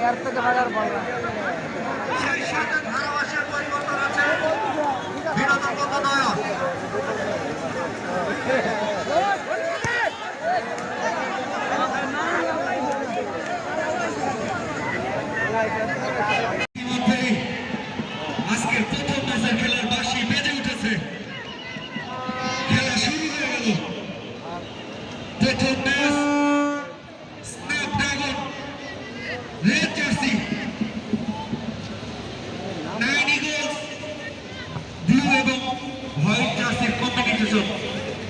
এর থেকে বাজার বল না সেই সাথে পরিবর্তন আছে বিনোদন নয়ন আজকের প্রথম ম্যাচের খেলার বাসি বেজে উঠেছে খেলা শুরু হয়ে গেল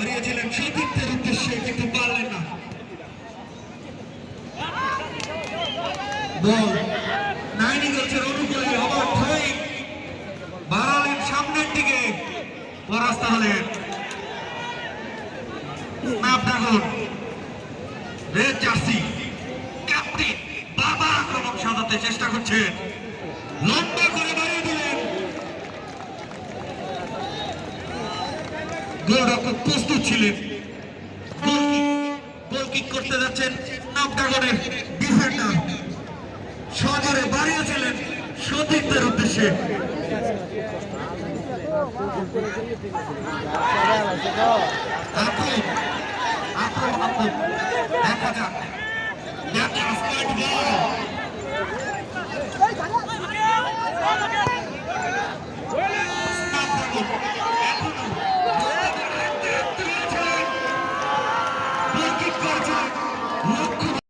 করে বাড়িয়েছিলেন সতীর্থের উদ্দেশ্যে কিন্তু পারলেন না। সামনের দিকে। বাবা আক্রমণ চেষ্টা করছেন। লম্বা করে গোলরক্ষক প্রস্তুত ছিলেন। গোলকিক করতে যাচ্ছেন? স্ন্যাপড্রাগনের ডিফেন্ডার সজোরে বাড়িয়েছিলেন সতীর্থের উদ্দেশ্যে। দেখা যাক।